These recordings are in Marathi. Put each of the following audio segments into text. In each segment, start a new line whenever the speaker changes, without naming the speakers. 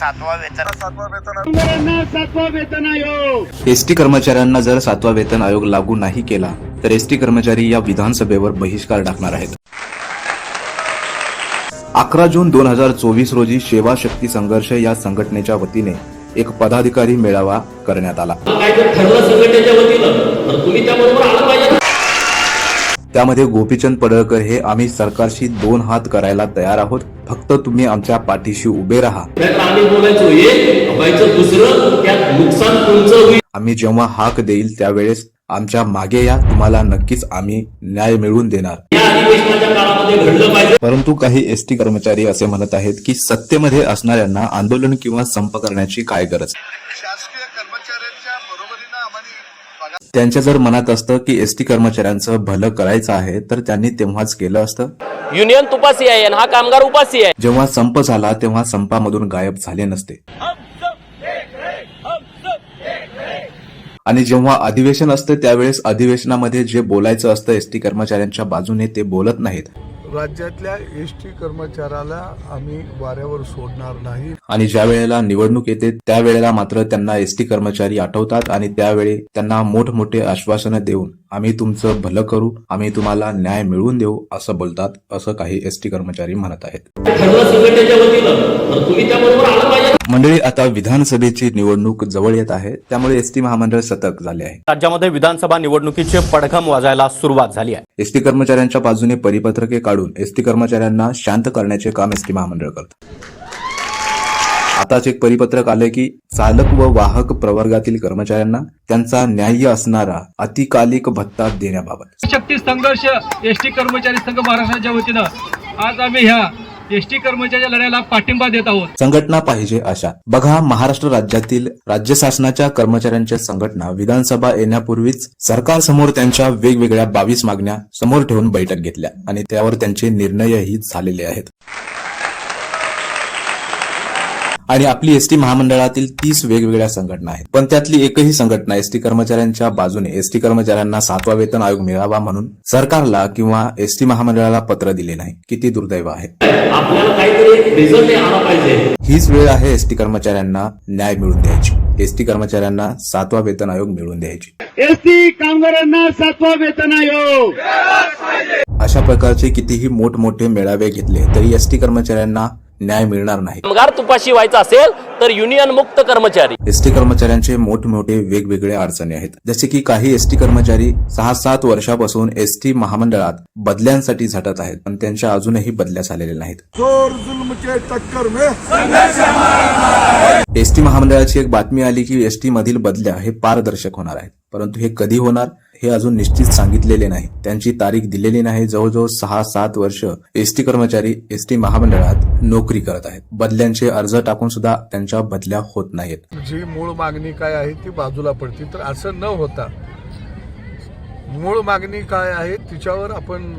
सातवा वेतन.
सातवा वेतन आयोग.
एसटी कर्मचाऱ्यांना जर सातवा वेतन आयोग लागू नाही केला तर एसटी कर्मचारी या विधानसभेवर बहिष्कार टाकणार आहेत. अकरा जून दोन हजार चोवीस रोजी सेवा शक्ती संघर्ष या संघटनेच्या वतीने एक पदाधिकारी मेळावा करण्यात आला.
काय जर ठरलं संघटनेच्या वतीनं तुम्ही त्याबरोबर आलं पाहिजे.
त्यामध्ये गोपीचंद पडळकर हे आम्ही सरकारशी दोन हात करायला तयार आहोत. फक्त तुम्ही आमच्या पाठीशी उभे राहा.
आम्ही बोलायचो एक व्हायचं दुसरं त्यात नुकसान तुमचं होईल?
आम्ही जेव्हा हाक देईल त्यावेळेस आमच्या मागे या तुम्हाला नक्कीच आम्ही न्याय मिळवून देणार. परंतु काही एसटी कर्मचारी असे म्हणत आहेत की सत्तेमध्ये असणाऱ्यांना आंदोलन किंवा संप करण्याची काय गरज? त्यांच्या जर मनात असतं की एसटी कर्मचाऱ्यांचं भलं करायचं आहे तर त्यांनी तेव्हाच केलं असतं.
युनियन तुपासी आहे आणि हा कामगार उपासी आहे
जेव्हा संप झाला तेव्हा संपामधून गायब झाले नसते. आणि जेव्हा अधिवेशन असतं त्यावेळेस अधिवेशनामध्ये जे बोलायचं असतं एसटी कर्मचाऱ्यांच्या बाजूने ते बोलत नाहीत.
राज्यातल्या एस टी कर्मचाऱ्याला आम्ही वाऱ्यावर सोडणार नाही.
आणि ज्या वेळेला निवडणूक येते त्यावेळेला मात्र त्यांना एसटी कर्मचारी आठवतात आणि त्यावेळी त्यांना मोठमोठे आश्वासनं देऊन आम्ही तुमचं भलं करू आम्ही तुम्हाला न्याय मिळवून देऊ असं बोलतात असं काही एसटी कर्मचारी म्हणत आहेत. मंडळी आता विधानसभेची निवडणूक जवळ येत आहे त्यामुळे एसटी महामंडळ सतर्क झाले आहे.
राज्यामध्ये विधानसभा निवडणुकीचे पडघम वाजायला सुरुवात झाली आहे.
एसटी कर्मचाऱ्यांच्या बाजूने परिपत्रके काढून एसटी कर्मचाऱ्यांना शांत करण्याचे काम एसटी महामंडळ करतं. आताच एक परिपत्रक आले की चालक व वाहक प्रवर्गातील कर्मचाऱ्यांना त्यांचा न्याय्य असणारा अतिकालिक भत्ता देण्याबाबत.
शक्ती संघर्ष एस टी कर्मचारी संघ महाराष्ट्राच्या वतीनं आज आम्ही ह्या एस टी कर्मचाऱ्या लढ्याला पाठिंबा देत आहोत.
संघटना पाहिजे अशा. बघा महाराष्ट्र राज्यातील राज्य शासनाच्या कर्मचाऱ्यांच्या संघटना विधानसभा येण्यापूर्वीच सरकारसमोर त्यांच्या वेगवेगळ्या बावीस मागण्या समोर ठेवून बैठक घेतल्या आणि त्यावर त्यांचे निर्णयही झालेले आहेत. आणि आपली एसटी महामंडळातील तीस वेगवेगळ्या संघटना आहेत. पण त्यातली एकही संघटना एसटी कर्मचाऱ्यांच्या बाजूने एसटी कर्मचाऱ्यांना सातवा वेतन आयोग मिळावा म्हणून सरकारला किंवा एसटी महामंडळाला पत्र दिले नाही किती दुर्दैव आहे.
आपल्याला काहीतरी रिझल्ट आला पाहिजे.
हीच वेळ आहे एसटी कर्मचाऱ्यांना न्याय मिळवून द्यायची. एसटी कर्मचाऱ्यांना सातवा वेतन आयोग मिळवून द्यायची.
एस टी कामगारांना सातवा वेतन आयोग.
अशा प्रकारचे कितीही मोठमोठे मेळावे घेतले तरी एसटी कर्मचाऱ्यांना न्याय मिळणार नाही.
कामगार तुपाशी व्हायचं असेल तर युनियन मुक्त कर्मचारी.
एसटी कर्मचाऱ्यांचे मोठमोठे वेगवेगळे अडचणी आहेत. जसे की काही एसटी कर्मचारी सहा सात वर्षापासून एसटी महामंडळात बदल्यांसाठी झटत आहेत पण त्यांच्या अजूनही बदल्या झालेल्या नाहीत.
जोर जुल्म के टक्कर में
एसटी महामंडळाची एक बातमी आली की एसटी मधील बदल्या हे पारदर्शक होणार आहेत परंतु हे कधी होणार? हे अजून निश्चित सांगितलेले नाही. त्यांची तारीख दिलेली नाही. जवळजवळ सहा सात वर्ष एसटी कर्मचारी एसटी महामंडळात नोकरी करत आहेत. बदल्यांचे अर्ज टाकून सुद्धा त्यांच्या बदल्या होत नाहीत.
जी मूळ मागणी काय आहे ती बाजूला पडते. तर असं न होता मूळ मागणी काय आहे तिच्यावर आपण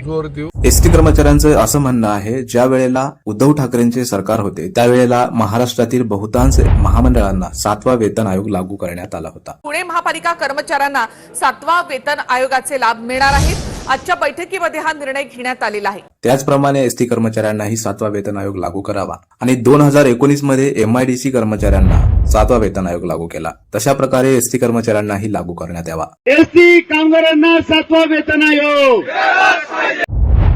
जोर देऊ.
एसटी कर्मचाऱ्यांचं असं म्हणणं आहे ज्या वेळेला उद्धव ठाकरेंचे सरकार होते त्यावेळेला महाराष्ट्रातील बहुतांश महामंडळांना सातवा वेतन आयोग लागू करण्यात आला होता.
पुणे महापालिका कर्मचाऱ्यांना सातवा वेतन आयोगाचे लाभ मिळणार आहेत. आजच्या बैठकीमध्ये हा निर्णय घेण्यात आलेला आहे.
त्याचप्रमाणे एसटी कर्मचाऱ्यांनाही सातवा वेतन आयोग लागू करावा. आणि दोन हजार एकोणीसमध्ये एमआयडीसी कर्मचाऱ्यांना सातवा वेतन आयोग लागू केला. तशा प्रकारे एसटी कर्मचाऱ्यांनाही लागू करण्यात यावा.
एस टी कामगारांना सातवा वेतन आयोग.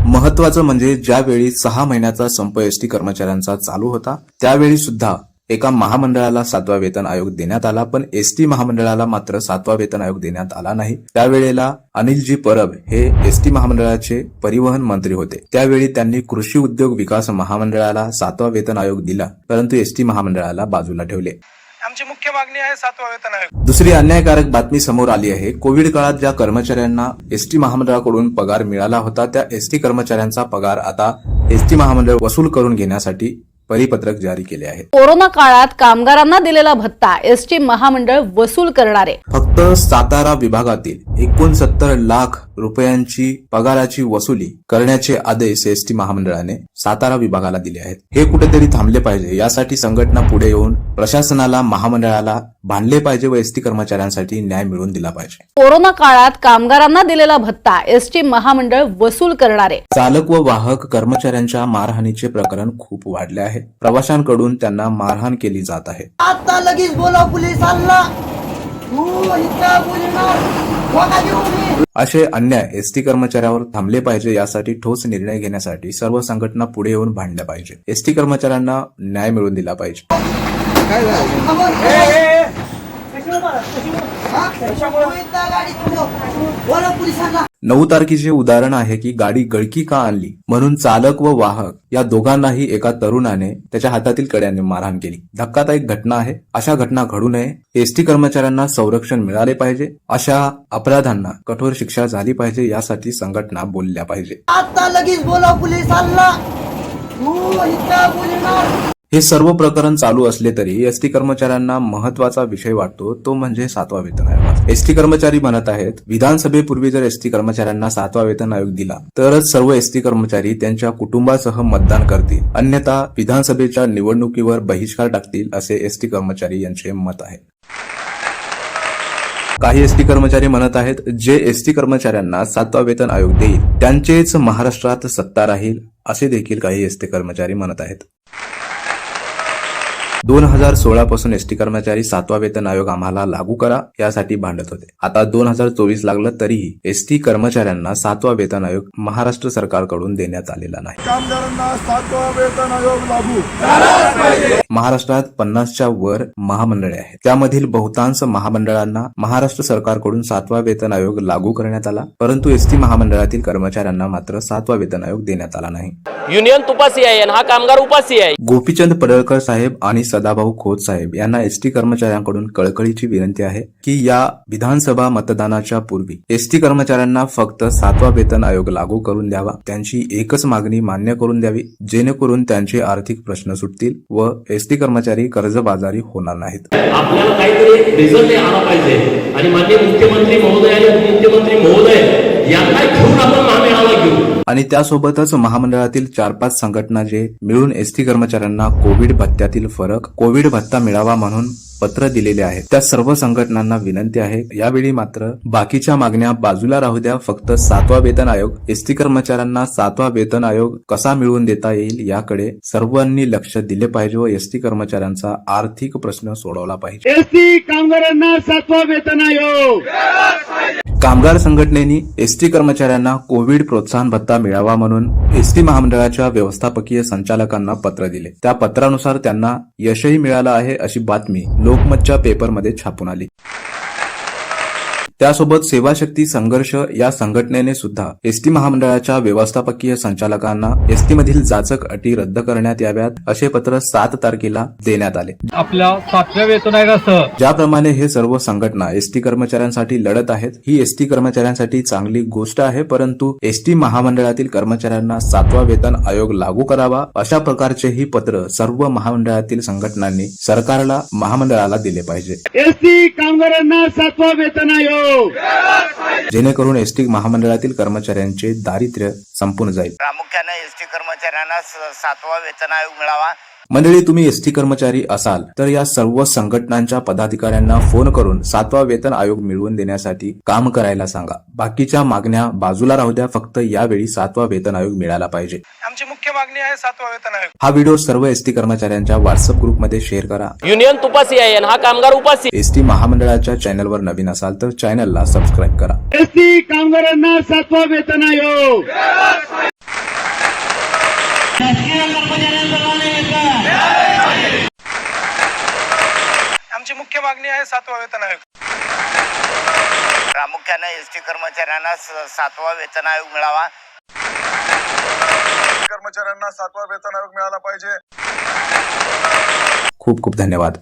महत्वाचं म्हणजे ज्यावेळी सहा महिन्याचा संप एसटी कर्मचाऱ्यांचा चालू होता त्यावेळी सुद्धा एका महामंडळाला सातवा वेतन आयोग देण्यात आला पण एसटी महामंडळाला मात्र सातवा वेतन आयोग देण्यात आला नाही. त्यावेळेला अनिलजी परब हे एसटी महामंडळाचे परिवहन मंत्री होते. त्यावेळी त्यांनी कृषी उद्योग विकास महामंडळाला सातवा वेतन आयोग दिला परंतु एसटी महामंडळाला बाजूला ठेवले.
आमची मुख्य मागणी आहे सातवा वेतन आयोग.
दुसरी अन्यायकारक बातमी समोर आली आहे. कोविड काळात ज्या कर्मचाऱ्यांना एसटी महामंडळाकडून पगार मिळाला होता त्या एसटी कर्मचाऱ्यांचा पगार आता एसटी महामंडळ वसूल करून घेण्यासाठी परिपत्रक जारी केले आहे
कोरोना काळात कामगारांना दिलेला भत्ता एसटी महामंडळ वसूल करणार. आहे
फक्त सातारा विभागातील एकोणसत्तर लाख रुपयांची पगाराची वसुली करण्याचे आदेश एसटी महामंडळाने सातारा विभागाला दिले आहेत. हे कुठेतरी थांबले पाहिजे. यासाठी संघटना पुढे येऊन प्रशासनाला महामंडळाला बांधले पाहिजे व एसटी कर्मचाऱ्यांसाठी न्याय मिळवून दिला पाहिजे.
कोरोना काळात कामगारांना दिलेला भत्ता एसटी महामंडळ वसूल करणारे.
चालक व वाहक कर्मचाऱ्यांच्या मारहाणीचे प्रकरण खूप वाढले आहे. प्रवाशांकडून त्यांना मारहाण केली जात आहे.
आता लगेच बोला पोलिसांना.
असे अन्याय एसटी कर्मचाऱ्यावर थांबले पाहिजे यासाठी ठोस निर्णय घेण्यासाठी सर्व संघटना पुढे येऊन भांडल्या पाहिजे एसटी कर्मचाऱ्यांना न्याय मिळवून दिला पाहिजे
हा? तू इथं गाडी थांबव. बोला पोलिसांना
नऊ तारखेचे उदाहरण आहे की गाडी गळकी का आणली? म्हणून चालक व वाहक या दोघांनाही एका तरुणाने त्याच्या हातातील कड्याने मारहाण केली. धक्कादायक घटना आहे. अशा घटना घडू नये. एसटी कर्मचाऱ्यांना संरक्षण मिळाले पाहिजे. अशा अपराधांना कठोर शिक्षा झाली पाहिजे यासाठी संघटना बोलल्या पाहिजे.
आता लगेच बोला पोलिसांना.
हे सर्व प्रकरण चालू असले तरी एसटी कर्मचाऱ्यांना महत्त्वाचा विषय वाटतो तो म्हणजे सातवा वेतन आयोग. एसटी कर्मचारी म्हणत आहेत. विधानसभेपूर्वी जर एसटी कर्मचाऱ्यांना सातवा वेतन आयोग दिला तरच सर्व एसटी कर्मचारी त्यांच्या कुटुंबासह मतदान करतील. अन्यथा विधानसभेच्या निवडणुकीवर बहिष्कार टाकतील असे एसटी कर्मचारी यांचे मत आहे. काही एसटी कर्मचारी म्हणत आहेत जे एसटी कर्मचाऱ्यांना सातवा वेतन आयोग देईल त्यांचेच महाराष्ट्रात सत्ता राहील असे देखील काही एसटी कर्मचारी म्हणत आहेत. दोन हजार सोळा पासून एसटी कर्मचारी सातवा वेतन आयोग आम्हाला लागू करा यासाठी भांडत होते. आता दोन हजार चोवीस लागलं तरीही एसटी कर्मचाऱ्यांना सातवा वेतन आयोग महाराष्ट्र सरकारकडून देण्यात आलेला नाही.
कामगारांना सातवा वेतन आयोग लागू.
महाराष्ट्रात पन्नासच्या वर महामंडळे आहेत. त्यामधील बहुतांश महामंडळांना महाराष्ट्र सरकारकडून सातवा वेतन आयोग लागू करण्यात आला परंतु एसटी महामंडळातील कर्मचाऱ्यांना मात्र सातवा वेतन आयोग देण्यात आला नाही.
युनियन तुपासी आहे हा कामगार उपासी आहे
गोपीचंद पडळकर साहेब आणि सदाभाऊ खोत साहेब यांना एसटी कर्मचाऱ्यांकडून कळकळीची विनंती आहे की या विधानसभा मतदानाच्या पूर्वी एसटी कर्मचाऱ्यांना फक्त सातवा वेतन आयोग लागू करून द्यावा त्यांची एकच मागणी मान्य करून द्यावी जेणेकरून त्यांचे आर्थिक प्रश्न सुटतील व एसटी कर्मचारी कर्जबाजारी होणार नाहीत.
आपल्याला काहीतरी रिझल्ट आला पाहिजे. आणि माननीय मुख्यमंत्री महोदय आणि उपमुख्यमंत्री महोदय यांना घेऊन आपण महामेळावा घेऊ.
आणि त्यासोबतच महामंडळातील चार पाच संघटना जे मिळून एसटी कर्मचाऱ्यांना कोविड भत्त्यातील फरक कोविड भत्ता मिळावा म्हणून पत्र दिलेले आहे त्या सर्व संघटनांना विनंती आहे यावेळी मात्र बाकीच्या मागण्या बाजूला राहू द्या. फक्त सातवा वेतन आयोग एसटी कर्मचाऱ्यांना सातवा वेतन आयोग कसा मिळवून देता येईल याकडे सर्वांनी लक्ष दिले पाहिजे व एसटी कर्मचाऱ्यांचा आर्थिक प्रश्न सोडवला पाहिजे.
एसटी कामगारांना सातवा वेतन आयोग.
कामगार संघटनेनी एसटी कर्मचाऱ्यांना कोविड प्रोत्साहन भत्ता मिळावा म्हणून एसटी महामंडळाच्या व्यवस्थापकीय संचालकांना पत्र दिले. त्या पत्रानुसार त्यांना यशही मिळालं आहे अशी बातमी लोकमतच्या पेपरमध्ये छापून आली. त्यासोबत सेवाशक्ती संघर्ष या संघटनेने सुद्धा एसटी महामंडळाच्या व्यवस्थापकीय संचालकांना एसटी मधील जाचक अटी रद्द करण्यात याव्यात असे पत्र सात तारखेला देण्यात आले.
आपल्या सातव्या वेतन आयोगासह
ज्याप्रमाणे हे सर्व संघटना एसटी कर्मचाऱ्यांसाठी लढत आहेत ही एसटी कर्मचाऱ्यांसाठी चांगली गोष्ट आहे परंतु एसटी महामंडळातील कर्मचाऱ्यांना सातवा वेतन आयोग लागू करावा अशा प्रकारचे ही पत्र सर्व महामंडळातील संघटनांनी सरकारला महामंडळाला दिले पाहिजे.
एसटी कामगारांना सातवा वेतन आयोग
जेणेकरून एसटी महामंडळातील कर्मचाऱ्यांचे दारिद्र्य संपून जाईल.
प्रामुख्याने एस टी कर्मचाऱ्यांना सातवा वेतन आयोग मिळावा.
मंडळी तुम्ही एसटी कर्मचारी असाल तर या सर्व संघटनांच्या पदाधिकाऱ्यांना फोन करून सातवा वेतन आयोग मिळवून देण्यासाठी काम करायला सांगा. बाकीच्या मागण्या बाजूला राहू द्या फक्त यावेळी सातवा वेतन आयोग मिळाला पाहिजे.
आमची मुख्य मागणी आहे सातवा वेतन आयोग.
हा व्हिडिओ सर्व एसटी कर्मचाऱ्यांच्या व्हॉट्सअप ग्रुपमध्ये शेअर करा.
युनियन तुपासी आहे हा कामगार उपासी.
एसटी महामंडळाच्या चॅनलवर नवीन असाल तर चॅनलला सबस्क्राईब करा.
एसटी कामगारांना सातवा वेतन आयोग
आमची मुख्य मागणी आहे सातवा वेतन आयोग. प्रामुख्याने एस टी कर्मचाऱ्यांना सातवा वेतन आयोग मिळावा. कर्मचाऱ्यांना सातवा वेतन आयोग मिळाला पाहिजे.
खूप खूप धन्यवाद.